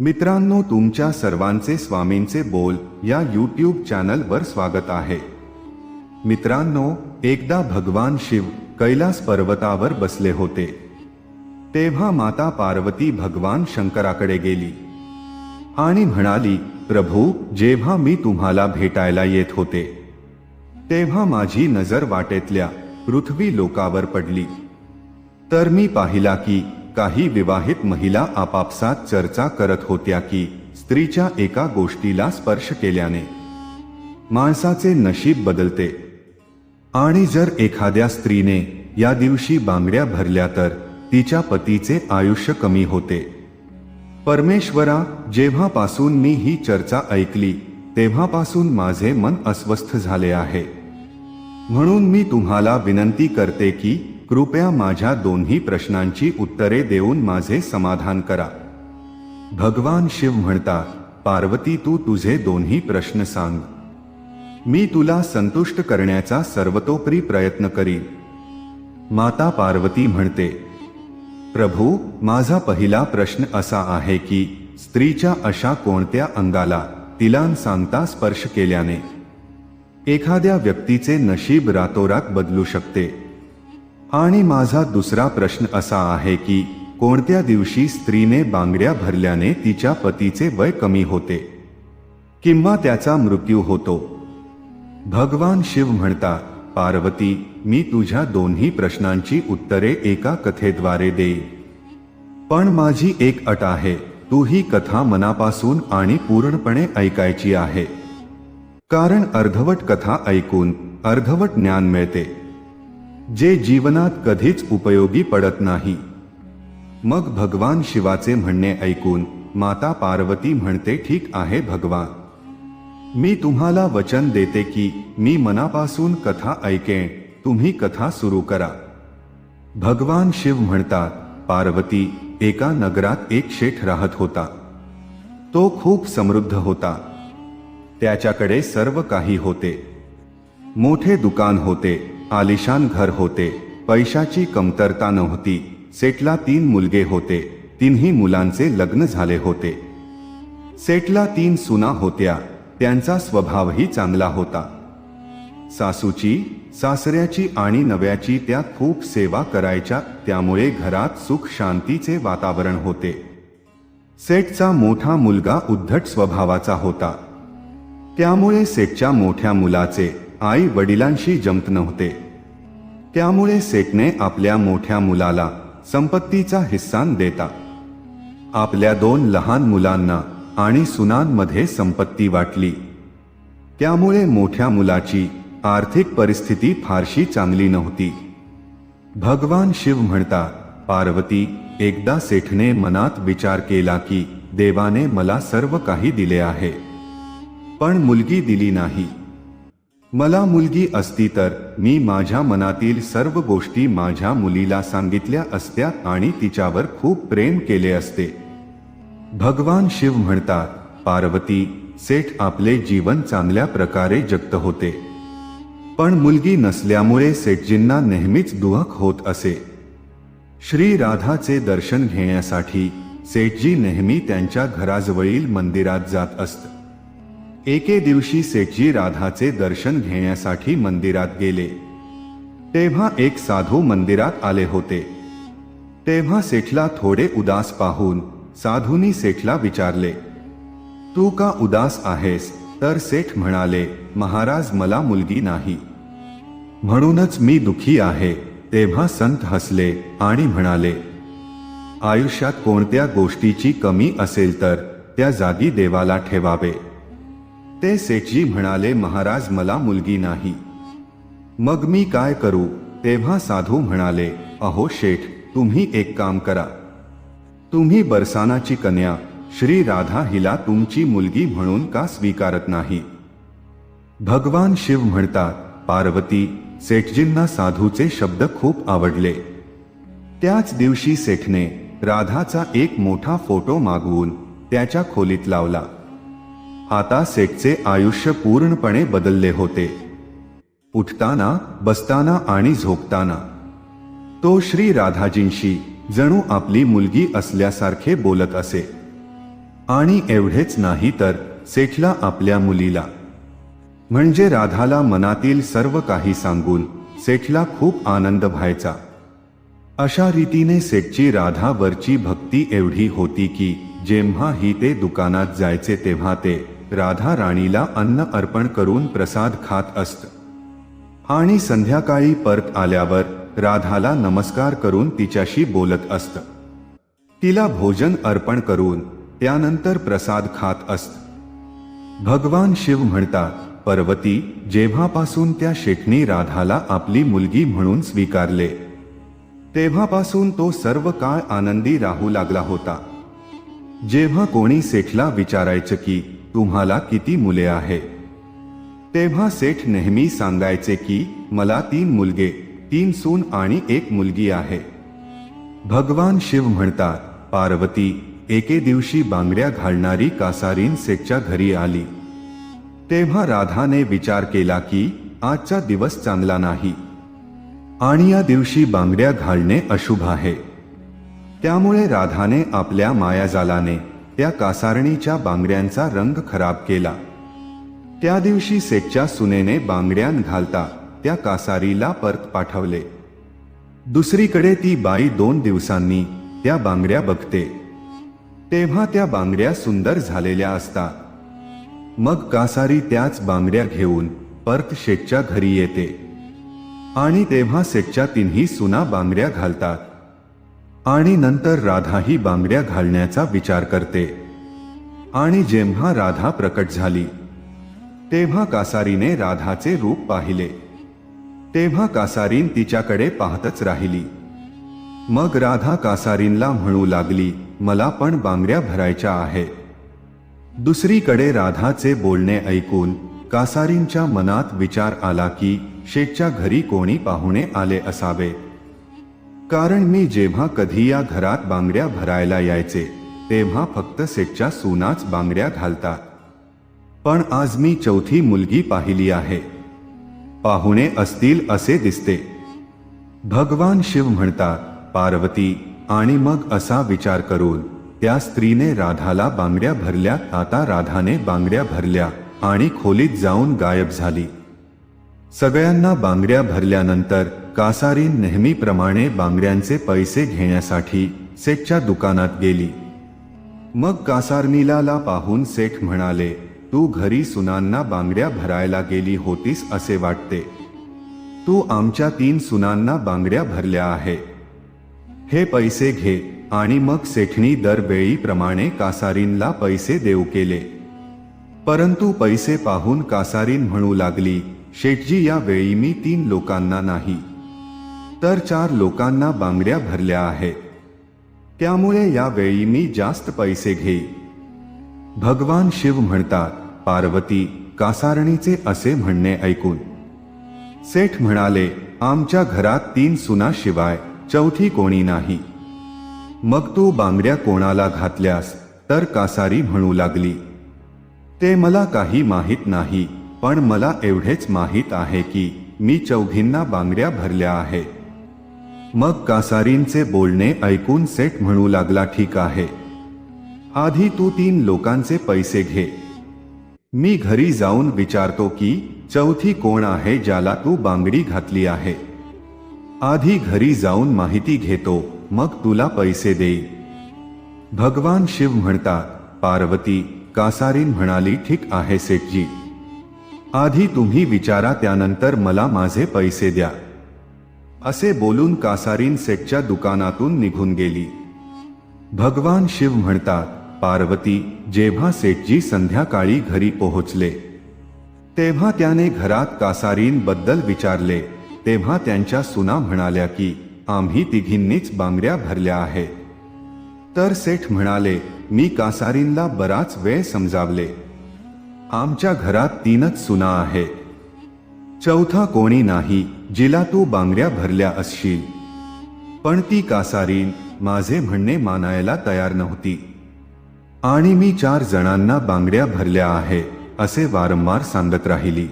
मित्रांनो तुमच्या सर्वांचे स्वामींचे बोल या यूट्यूब चॅनलवर स्वागत आहे. मित्रांनो एकदा भगवान शिव कैलास पर्वतावर बसले होते. तेव्हा माता पार्वती भगवान शंकराकडे गेली. आणि म्हणाली प्रभू जेव्हा मी तुम्हाला भेटायला येत होते तेव्हा माझी नजर वाटेतल्या पृथ्वी लोकावर पडली. तर मी पाहिला की काही विवाहित महिला आपापसात चर्चा करत होत्या की स्त्रीच्या एका गोष्टीला स्पर्श केल्याने माणसाचे नशीब बदलते. आणि जर एखाद्या स्त्रीने या दिवशी बांगड्या भरल्या तर तिच्या पतीचे आयुष्य कमी होते. परमेश्वरा जेव्हापासून मी ही चर्चा ऐकली तेव्हापासून माझे मन अस्वस्थ झाले आहे. म्हणून मी तुम्हाला विनंती करते की कृपया माझ्या दोन्ही प्रश्नांची उत्तरे देऊन माझे समाधान करा. भगवान शिव म्हणतात पार्वती तू तुझे दोन्ही प्रश्न सांग. मी तुला संतुष्ट करण्याचा सर्वतोपरी प्रयत्न करीन. माता पार्वती म्हणते प्रभू माझा पहिला प्रश्न असा आहे की स्त्रीच्या अशा कोणत्या अंगाला तिला सांगता स्पर्श केल्याने? एखाद्या व्यक्तीचे नशीब रातोरात बदलू शकते. आणि माझा दुसरा प्रश्न असा आहे की कोणत्या दिवशी स्त्रीने बांगड्या भरल्याने तिच्या पतीचे वय कमी होते? किंवा त्याचा मृत्यू होतो? भगवान शिव म्हणतात पार्वती मी तुझ्या दोन्ही प्रश्नांची उत्तरे एका कथेद्वारे देईन पण माझी एक अट आहे तू ही कथा मनापासून आणि पूर्णपणे ऐकायची आहे. कारण अर्धवट कथा ऐकून अर्धवट ज्ञान मिळते. जे जीवनात कधीच उपयोगी पडत नाही. मग भगवान शिवाचे म्हणणे ऐकून माता पार्वती म्हणते ठीक आहे भगवान. मी तुम्हाला वचन देते की मी मनापासून कथा ऐकेन तुम्ही कथा सुरू करा. भगवान शिव म्हणतात पार्वती एका नगरात एक शेठ राहत होता. तो खूप समृद्ध होता. त्याच्याकडे सर्व काही होते. मोठे दुकान होते. आलिशान घर होते. पैशाची कमतरता नव्हती. सेटला तीन मुलगे होते. तिन्ही मुलांचे लग्न झाले होते. सेटला तीन सुना होत्या. त्यांचा स्वभावही चांगला होता. सासूची सासऱ्याची आणि नव्याची त्या खूप सेवा करायच्या त्यामुळे घरात सुख शांतीचे वातावरण होते. सेटचा मोठा मुलगा उद्धट स्वभावाचा होता. त्यामुळे सेटच्या मोठ्या मुलाचे आई वडिलांशी जमत नव्हते. त्यामुळे सेटने आपल्या मोठ्या मुलाला संपत्तीचा हिस्सा देता. आपल्या दोन लहान मुलांना आणि सुनांमध्ये संपत्ती वाटली. त्यामुळे मोठ्या मुलाची आर्थिक परिस्थिती फारशी चांगली नव्हती. भगवान शिव म्हणता पार्वती एकदा सेठने मनात विचार केला की देवाने मला सर्व काही दिले आहे. पण मुलगी दिली नाही. मला मुलगी असती तर मी माझ्या मनातील सर्व गोष्टी माझ्या मुलीला सांगितल्या असत्या आणि तिच्यावर खूप प्रेम केले असते. भगवान शिव म्हणतात पार्वती सेठ आपले जीवन चांगल्या प्रकारे जगत होते. पण मुलगी नसल्यामुळे सेठजींना नेहमीच दुहक होत असे. श्री राधाचे दर्शन घेण्यासाठी सेठजी नेहमी त्यांच्या घराजवळील मंदिरात जात असत. एके दिवशी सेठजी राधाचे दर्शन घेण्यासाठी मंदिरात गेले. तेव्हा एक साधू मंदिरात आले होते. तेव्हा सेठला थोडे उदास पाहून साधूनी सेठला विचारले तू का उदास आहेस? तर सेठ म्हणाले महाराज मला मुलगी नाही. म्हणूनच मी दुखी आहे. तेव्हा संत हसले आणि म्हणाले आयुष्यात कोणत्या गोष्टीची कमी असेल तर त्या जागी देवाला ठेवावे. ते सेठजी म्हणाले महाराज मला मुलगी नाही. मग मी काय करू? तेव्हा साधू म्हणाले अहो शेठ तुम्ही एक काम करा. तुम्ही बरसानाची कन्या श्री राधा हिला तुमची मुलगी म्हणून का स्वीकारत नाही? भगवान शिव म्हणतात पार्वती सेठजींना साधूचे शब्द खूप आवडले. त्याच दिवशी सेठने राधाचा एक मोठा फोटो मागवून त्याच्या खोलीत लावला. आता सेटचे आयुष्य पूर्णपणे बदलले होते. उठताना बसताना आणि झोपताना. तो श्री राधाजींशी जणू आपली मुलगी असल्यासारखे बोलत असे. आणि एवढेच नाही तर सेठला आपल्या मुलीला. म्हणजे राधाला मनातील सर्व काही सांगून सेठला खूप आनंद व्हायचा. अशा रीतीने सेठची राधावरची भक्ती एवढी होती की जेव्हा ही ते दुकानात जायचे तेव्हा ते राधा राणीला अन्न अर्पण करून प्रसाद खात असत. आणि संध्याकाळी परत आल्यावर राधाला नमस्कार करून तिच्याशी बोलत असत. तिला भोजन अर्पण करून त्यानंतर प्रसाद खात असत. भगवान शिव म्हणतात पर्वती जेव्हापासून त्या शेठनी राधाला आपली मुलगी म्हणून स्वीकारले तेव्हापासून तो सर्व काळ आनंदी राहू लागला होता. जेव्हा कोणी सेठला विचारायचं की तुम्हाला किती मुले आहे? तेव्हा सेठ नेहमी सांगायचे की मला तीन मुलगे तीन सून आणि एक मुलगी आहे. भगवान शिव म्हणतात पार्वती एके दिवशी बांगड्या घालणारी कासारीन सेठच्या घरी आली. तेव्हा राधाने विचार केला की आजचा दिवस चांगला नाही. आणि या दिवशी बांगड्या घालणे अशुभ आहे. त्यामुळे राधाने आपल्या मायाजालाने त्या कासारणीच्या बांगड्यांचा रंग खराब केला. त्या दिवशी सेटच्या सुनेने बांगड्यान घालता त्या कासारीला परत पाठवले. दुसरीकडे ती बाई दोन दिवसांनी त्या बांगड्या बघते. तेव्हा त्या बांगड्या सुंदर झालेल्या असतात. मग कासारी त्याच बांगड्या घेऊन परत शेटच्या घरी येते. आणि तेव्हा सेटच्या तिन्ही सुना बांगड्या घालतात. आणि नंतर राधा ही बांगड्या घालण्याचा विचार करते. आणि जेव्हा राधा प्रकट झाली तेव्हा कासारीने राधाचे रूप पाहिले. तेव्हा कासारीन तिच्याकडे पाहतच राहिली. मग राधा कासारीनला म्हणू लागली मला पण बांगड्या भरायच्या आहे. दुसरीकडे राधाचे बोलणे ऐकून कासारींच्या मनात विचार आला की शेठच्या घरी कोणी पाहुणे आले असावे. कारण मी जेव्हा कधी या घरात बांगड्या भरायला यायचे तेव्हा फक्त सेटच्या सुनाच बांगड्या घालतात. पण आज मी चौथी मुलगी पाहिली आहे. पाहुणे असतील असे दिसते. भगवान शिव म्हणतात पार्वती आणि मग असा विचार करून त्या स्त्रीने राधाला बांगड्या भरल्या आता राधाने बांगड्या भरल्या आणि खोलीत जाऊन गायब झाली. सगळ्यांना बांगड्या भरल्यानंतर कासारीन नेहमीप्रमाणे बांगड्यांचे पैसे घेण्यासाठी सेठच्या दुकानात गेली. मग कासारनीलाला पाहून सेठ म्हणाले तू घरी सुनांना बांगड्या भरायला गेली होतीस असे वाटते. तू आमच्या तीन सुनांना बांगड्या भरल्या आहे. हे पैसे घे. आणि मग सेठणी दरवेळीप्रमाणे कासारीनला पैसे देऊ केले. परंतु पैसे पाहून कासारीन म्हणू लागली शेठजी या वेळी मी तीन लोकांना नाही. तर चार लोकांना बांगड्या भरल्या आहेत. त्यामुळे यावेळी मी जास्त पैसे घेई भगवान शिव म्हणतात पार्वती कासारणीचे असे म्हणणे ऐकून. सेठ म्हणाले आमच्या घरात तीन सुनाशिवाय चौथी कोणी नाही. मग तू बांगड्या कोणाला घातल्यास तर कासारी म्हणू लागली. ते मला काही माहीत नाही पण मला एवढेच माहीत आहे की मी चौघींना बांगड्या भरल्या आहे मग कासारींचे बोलणे ऐकून सेठ म्हणू लागला ठीक आहे. आधी तू तीन लोकांचे पैसे घे. मी घरी जाऊन विचारतो की चौथी कोण आहे ज्याला तू बांगडी घातली आहे? आधी घरी जाऊन माहिती घेतो मग तुला पैसे देई भगवान शिव म्हणतात पार्वती कासारीन म्हणाली ठीक आहे सेठजी. आधी तुम्ही विचारा त्यानंतर मला माझे पैसे द्या. असे बोलून कासारीन सेठच्या दुकानातून निघून गेली. भगवान शिव म्हणतात पार्वती जेव्हा सेठजी संध्याकाळी घरी पोहोचले तेव्हा त्याने घरात कासारीन बद्दल विचारले. तेव्हा त्यांच्या सुना म्हणाल्या की आम्ही तिघींनीच बांगड्या भरल्या आहे तर सेठ म्हणाले मी कासारींला बराच वेळ समजावले. आमच्या घरात तीनच सुना आहे चौथा कोणी नाही जिला तू बांगड्या भरल्या असशील. पण ती कासारीन माझे म्हणणे मानायला तयार नव्हती. आणि मी चार जणांना बांगड्या भरल्या आहे असे वारंवार सांगत राहिली.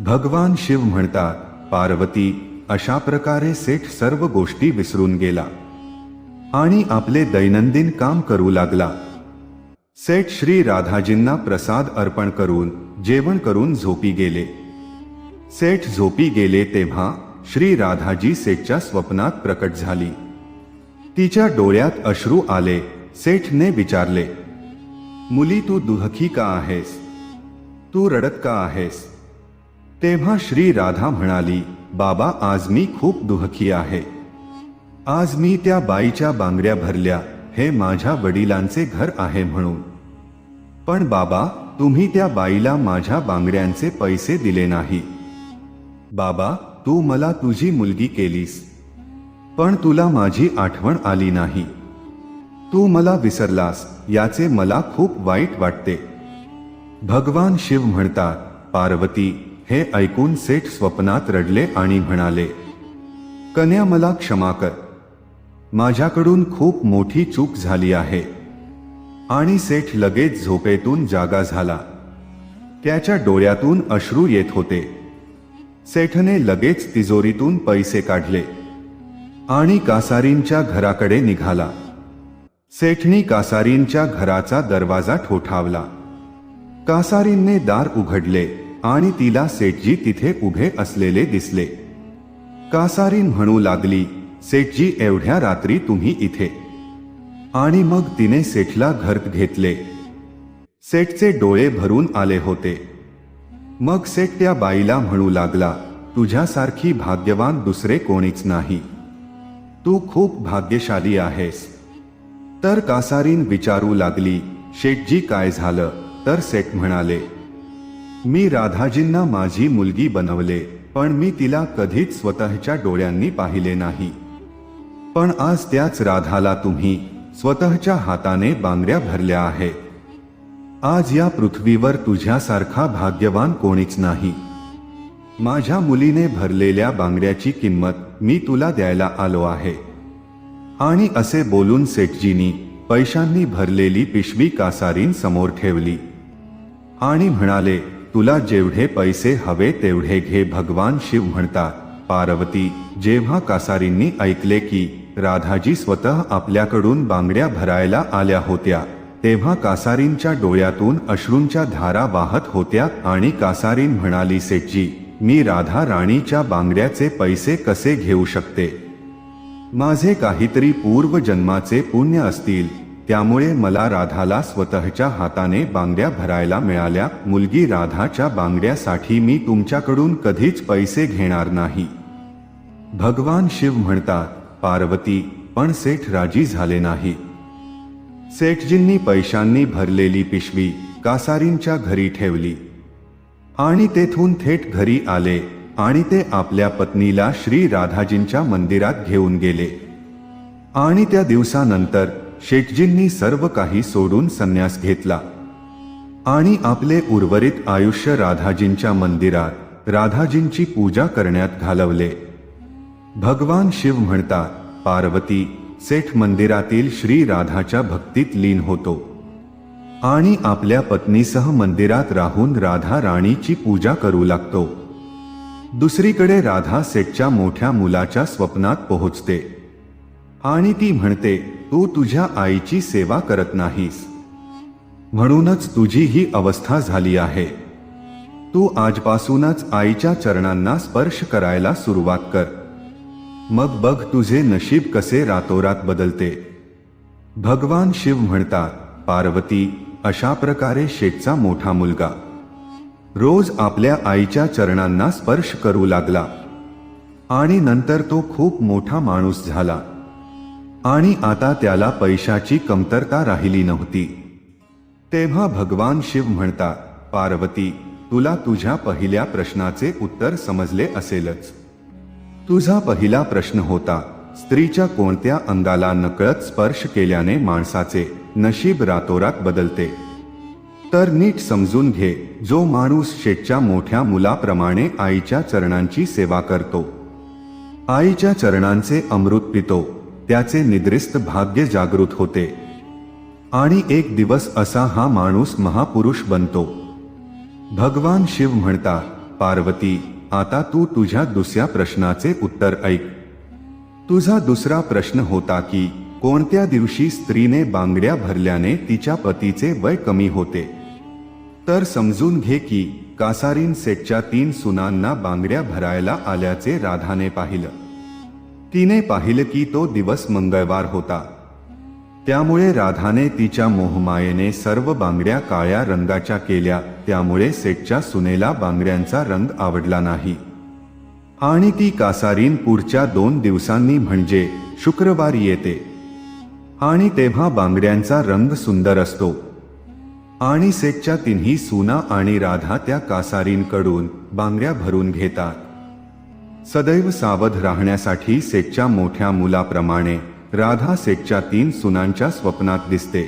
भगवान शिव म्हणतात पार्वती अशा प्रकारे सेठ सर्व गोष्टी विसरून गेला. आणि आपले दैनंदिन काम करू लागला. सेठ श्री राधाजींना प्रसाद अर्पण करून जेवण करून झोपी गेले. सेठ झोपी गेले तेव्हा श्री राधाजी सेठच्या स्वप्नात प्रकट झाली. तिच्या डोळ्यात अश्रू आले सेठने विचारले मुली तू दुहखी का आहेस? तू रडत का आहेस? तेव्हा श्री राधा म्हणाली बाबा आज मी खूप दुहखी आहे. आज मी त्या बाईच्या बांगड्या भरल्या हे माझ्या वडिलांचे घर आहे म्हणून. पण बाबा तुम्ही त्या बाईला माझ्या बांगड्यांचे पैसे दिले नाही. बाबा तू मला तुझी मुलगी केलीस. पण तुला माझी आठवण आली नाही. तू मला विसरलास याचे मला खूप वाईट वाटते. भगवान शिव म्हणतात पार्वती हे ऐकून सेठ स्वप्नात रडले आणि म्हणाले कन्या मला क्षमा कर. माझ्याकडून खूप मोठी चूक झाली आहे. आणि सेठ लगेच झोपेतून जागा झाला. त्याच्या डोळ्यातून अश्रू येत होते. सेठने लगेच तिजोरीतून पैसे काढले आणि कासारींच्या घराकडे निघाला. सेठनी कासारींच्या घराचा दरवाजा ठोठावला. कासारींने दार उघडले आणि तिला सेठजी तिथे उभे असलेले दिसले. कासारीन म्हणू लागली सेठजी एवढ्या रात्री तुम्ही इथे. आणि मग तिने सेठला घर घेतले. सेठचे डोळे भरून आले होते. मग सेठ त्या बाईला म्हणू लागला तुझ्यासारखी भाग्यवान दुसरे कोणीच नाही. तू खूप भाग्यशाली आहेस. तर कासारीन विचारू लागली शेठजी काय झालं? तर सेठ म्हणाले मी राधाजींना माझी मुलगी बनवले पण मी तिला कधीच स्वतःच्या डोळ्यांनी पाहिले नाही. पण आज त्याच राधाला तुम्ही स्वतःच्या हाताने बांगड्या भरल्या आहे आज या पृथ्वीवर तुझ्यासारखा भाग्यवान कोणीच नाही. माझ्या मुलीने भरलेल्या बांगड्याची किंमत मी तुला द्यायला आलो आहे. आणि असे बोलून सेठजीनी पैशांनी भरलेली पिशवी कासारीन समोर ठेवली. आणि म्हणाले तुला जेवढे पैसे हवे तेवढे घे भगवान शिव म्हणतात. पार्वती जेव्हा कासारींनी ऐकले की राधाजी स्वतः आपल्याकडून बांगड्या भरायला आल्या होत्या तेव्हा कासारींच्या डोळ्यातून अश्रूंच्या धारा वाहत होत्या आणि कासारीन म्हणाली सेठजी मी राधा राणीच्या बांगड्याचे पैसे कसे घेऊ शकते? माझे काहीतरी पूर्वजन्माचे पुण्य असतील. त्यामुळे मला राधाला स्वतःच्या हाताने बांगड्या भरायला मिळाल्या. मुलगी राधाच्या बांगड्यासाठी मी तुमच्याकडून कधीच पैसे घेणार नाही. भगवान शिव म्हणतात पार्वती पण सेठ राजी झाले नाही. सेठजींनी पैशांनी भरलेली पिशवी कासारींच्या घरी ठेवली. आणि तेथून थेट घरी आले आणि ते आपल्या पत्नीला श्री राधाजींच्या मंदिरात घेऊन गेले. आणि त्या दिवसानंतर शेठजींनी सर्व काही सोडून संन्यास घेतला. आणि आपले उर्वरित आयुष्य राधाजींच्या मंदिरात राधाजींची पूजा करण्यात घालवले. भगवान शिव म्हणतात पार्वती सेठ मंदिरातील श्री राधाच्या भक्तीत लीन होतो. आणि आपल्या पत्नीसह मंदिरात राहून राधा राणीची पूजा करू लागतो. दुसरीकडे राधा सेठच्या मोठ्या मुलाच्या स्वप्नात पोहोचते. आणि ती म्हणते तू तुझ्या आईची सेवा करत नाहीस. म्हणूनच तुझी ही अवस्था झाली आहे. तू आजपासूनच आईच्या चरणांना स्पर्श करायला सुरुवात कर. मग बघ तुझे नशीब कसे रातोरात बदलते. भगवान शिव म्हणतात पार्वती अशा प्रकारे शेठचा मोठा मुलगा. रोज आपल्या आईच्या चरणांना स्पर्श करू लागला. आणि नंतर तो खूप मोठा माणूस झाला. आणि आता त्याला पैशाची कमतरता राहिली नव्हती. तेव्हा भगवान शिव म्हणतात पार्वती तुला तुझ्या पहिल्या प्रश्नाचे उत्तर समजले असेलच. तुझा पहिला प्रश्न होता स्त्रीच्या कोणत्या अंगाला नकळत स्पर्श केल्याने माणसाचे नशीब रातोरात बदलते? तर नीट समजून घे जो माणूस शेठच्या मोठ्या मुलाप्रमाणे आईच्या चरणांची सेवा करतो. आईच्या चरणांचे अमृत पितो त्याचे निद्रिस्त भाग्य जागृत होते. आणि एक दिवस असा हा माणूस महापुरुष बनतो. भगवान शिव म्हणतात पार्वती आता तू तुझ्या दुसऱ्या प्रश्नाचे उत्तर ऐक. तुझा दुसरा प्रश्न होता की कोणत्या दिवशी स्त्रीने बांगड्या भरल्याने तिच्या पतीचे वय कमी होते? तर समजून घे की कासारीन सेटच्या तीन सुनांना बांगड्या भरायला आल्याचे राधाने पाहिलं. तिने पाहिलं की तो दिवस मंगळवार होता. त्यामुळे राधाने तिच्या मोहमायेने सर्व बांगड्या काळ्या रंगाच्या केल्या त्यामुळे सेटच्या सुनेला बांगड्यांचा रंग आवडला नाही. आणि ती कासारीन पुढच्या दोन दिवसांनी म्हणजे शुक्रवारी येते. आणि तेव्हा बांगड्यांचा रंग सुंदर असतो. आणि सेटच्या तिन्ही सुना आणि राधा त्या कासारींकडून बांगड्या भरून घेतात. सदैव सावध राहण्यासाठी सेटच्या मोठ्या मुलाप्रमाणे राधा सेटच्या तीन सुनांच्या स्वप्नात दिसते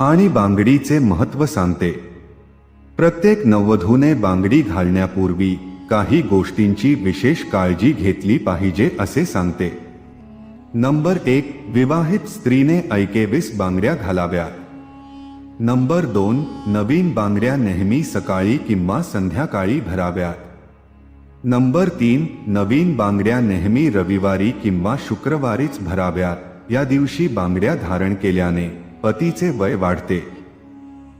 आणि बांगडीचे महत्त्व सांगते. प्रत्येक नववधूने बांगडी घालण्यापूर्वी काही गोष्टींची विशेष काळजी घेतली पाहिजे असे सांगते. नंबर एक विवाहित स्त्रीने ऐकेवीस बांगड्या घालाव्या. नंबर दोन नवीन बांगड्या नेहमी सकाळी किंवा संध्याकाळी भराव्यात. नंबर तीन नवीन बांगड्या नेहमी रविवारी किंवा शुक्रवारीच भराव्यात या दिवशी बांगड्या धारण केल्याने पतीचे वय वाढते.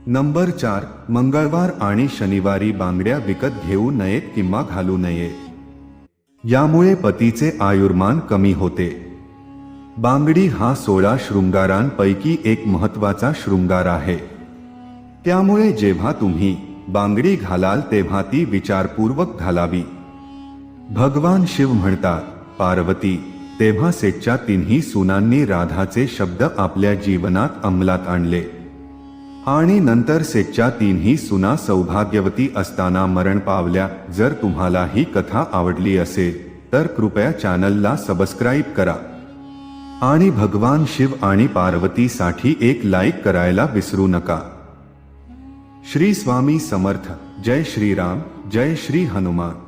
नंबर चार मंगळवार आणि शनिवारी बांगड्या विकत घेऊ नयेत किंवा घालू नये. यामुळे पतीचे आयुर्मान कमी होते. बांगडी हा सोळा शृंगारांपैकी एक महत्त्वाचा शृंगार आहे. त्यामुळे जेव्हा तुम्ही बांगडी घालाल तेव्हा ती विचारपूर्वक घालावी. भगवान शिव म्हणतात पार्वती तेव्हा सेटच्या तिन्ही सुनांनी राधाचे शब्द आपल्या जीवनात अंमलात आणले. आणि नंतर सेटच्या तीनही सुना सौभाग्यवती असताना मरण पावल्या. जर तुम्हाला ही कथा आवडली असेल तर कृपया चॅनलला सबस्क्राईब करा. आणि भगवान शिव आणि पार्वतीसाठी एक लाईक करायला विसरू नका. श्री स्वामी समर्थ. जय श्रीराम जय श्री हनुमान.